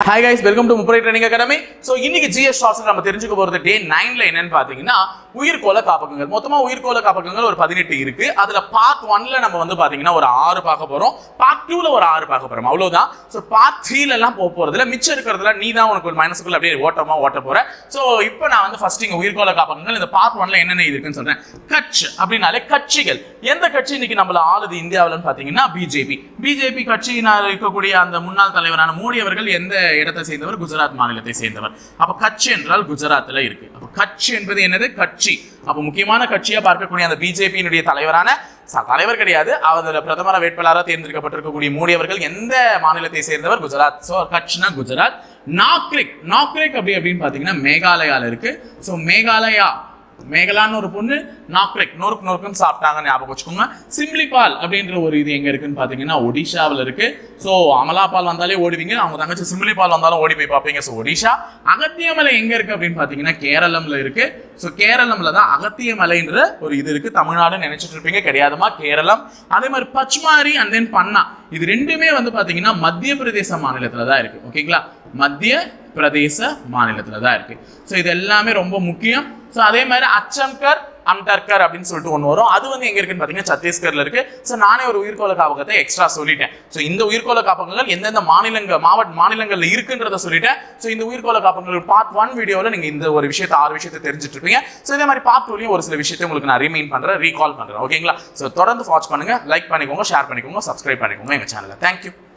Hi guys welcome to முப்பரை training academy so இன்னைக்கு GS shorts நம்ம தெரிஞ்சுக்க போகிறது டே நைனில் என்னன்னு பார்த்தீங்கன்னா உயிர்கோள காப்பகங்கள். மொத்தமாக உயிர்கோள காப்பகங்கள் ஒரு பதினெட்டு இருக்கு. அதில் பார்ட் ஒன்ல நம்ம வந்து பார்த்தீங்கன்னா ஒரு ஆறு பார்க்க போகிறோம் பார்ட் டூவில் ஒரு ஆறு பார்க்க போகிறோம் அவ்வளோதான் ஸோ பார்ட் த்ரீல போக போகிறதுல மிச்சம் இருக்கிறதுல நீ தான் உனக்கு ஒரு மைனஸுக்குள்ள அப்படியே ஓட்டமா ஓட்ட போற. ஸோ இப்போ நான் வந்து ஃபர்ஸ்ட் இங்கே உயிர்கோள காப்பகங்கள் இந்த பார்ட் ஒன்ல என்னென்ன இருக்குன்னு சொல்கிறேன் கட்சி அப்படின்னாலே கட்சிகள். எந்த கட்சி இன்னைக்கு நம்மள ஆளுது இந்தியாவில்னு பார்த்தீங்கன்னா பிஜேபி பிஜேபி கட்சியினால் இருக்கக்கூடிய அந்த முன்னாள் தலைவரான மோடி அவர்கள் எந்த இடத்தை சேர்ந்தவர் குஜராத் மாநிலத்தை சேர்ந்தவர். அப்ப கட்சி என்றால் குஜராத்தில் இருக்கு. அப்போ கட்சி என்பது என்னது? கட்சி. அப்போ முக்கியமான கட்சியா பார்க்கக்கூடிய அந்த பிஜேபியினுடைய தலைவரான தலைவர் கிடையாது. அவர் பிரதமர வேட்பாளராக தேர்ந்தெடுக்கப்பட்டிருக்கக்கூடிய மோடி அவர்கள் எந்த மாநிலத்தை சேர்ந்தவர்? குஜராத். ஸோ கட்சினா குஜராத். நாக்ரிக். நாக்ரிக் அப்படி அப்படின்னு பார்த்தீங்கன்னா மேகாலயால இருக்கு. ஸோ மேகாலயா மேகலான்னு ஒரு பொண்ணு நாக்ரெக் நொறுக்கு நொறுக்குன்னு சாப்பிட்டாங்க ஞாபகம் வச்சுக்கோங்க. சிம்லிபால் அப்படின்ற ஒரு இது எங்க இருக்குன்னு பாத்தீங்கன்னா ஒடிஷாவில் இருக்கு. ஸோ அமலாபால் வந்தாலே ஓடுவீங்க அவங்க தங்கச்சி சிம்லிபால் வந்தாலும் ஓடி போய் பார்ப்பீங்க. ஸோ ஒடிஷா அகத்தியமலை எங்க இருக்கு அப்படின்னு பாத்தீங்கன்னா கேரளம்ல இருக்கு. ஸோ கேரளம்ல தான் அகத்தியமலைன்ற ஒரு இது இருக்கு. தமிழ்நாடு நினைச்சிட்டு இருப்பீங்க கிடையாதுமா? கேரளம். அதே மாதிரி பச்மாரி அண்ட் தென் பண்ணா. இது ரெண்டுமே வந்து பாத்தீங்கன்னா மத்திய பிரதேச மாநிலத்துல தான் இருக்கு. ஓகேங்களா? மத்திய பிரதேச மாநிலத்துல தான் இருக்கு. ஸோ இது எல்லாமே ரொம்ப முக்கியம். ஸோ அதே மாதிரி அச்சம்கர் அம்டர்கர் அப்படின்னு சொல்லிட்டு ஒன்று வரும். அது வந்து எங்க இருக்குன்னு பார்த்தீங்கன்னா சத்தீஸ்கர்ல இருக்கு. ஸோ நானே ஒரு உயிர்கோள காப்பகத்தை எக்ஸ்ட்ரா சொல்லிட்டேன். ஸோ இந்த உயிர்கோள காப்பகங்கள் எந்தெந்த மாநிலங்கள் மாவட்ட மாநிலங்களில் இருக்குன்றத சொல்லிட்டேன். ஸோ இந்த உயிர்கோள காப்பகங்கள் பார்ட் ஒன் வீடியோவில் நீங்கள் இந்த ஒரு விஷயத்த ஆறு விஷயத்தை தெரிஞ்சுட்டு இருப்பீங்க ஸோ இதே மாதிரி பார்ட் டூலையும் ஒரு சில விஷயத்தை உங்களுக்கு நான் ரிமைண்ட் பண்ணுறேன் ரீகால் பண்ணுறேன் ஓகேங்களா ஸோ தொடர்ந்து வாட்ச் பண்ணுங்க லைக் பண்ணிக்கோங்க ஷேர் பண்ணிக்கோங்க சப்ஸ்கிரைப் பண்ணிக்கோங்க எங்கள் சேனலில் தேங்க்யூ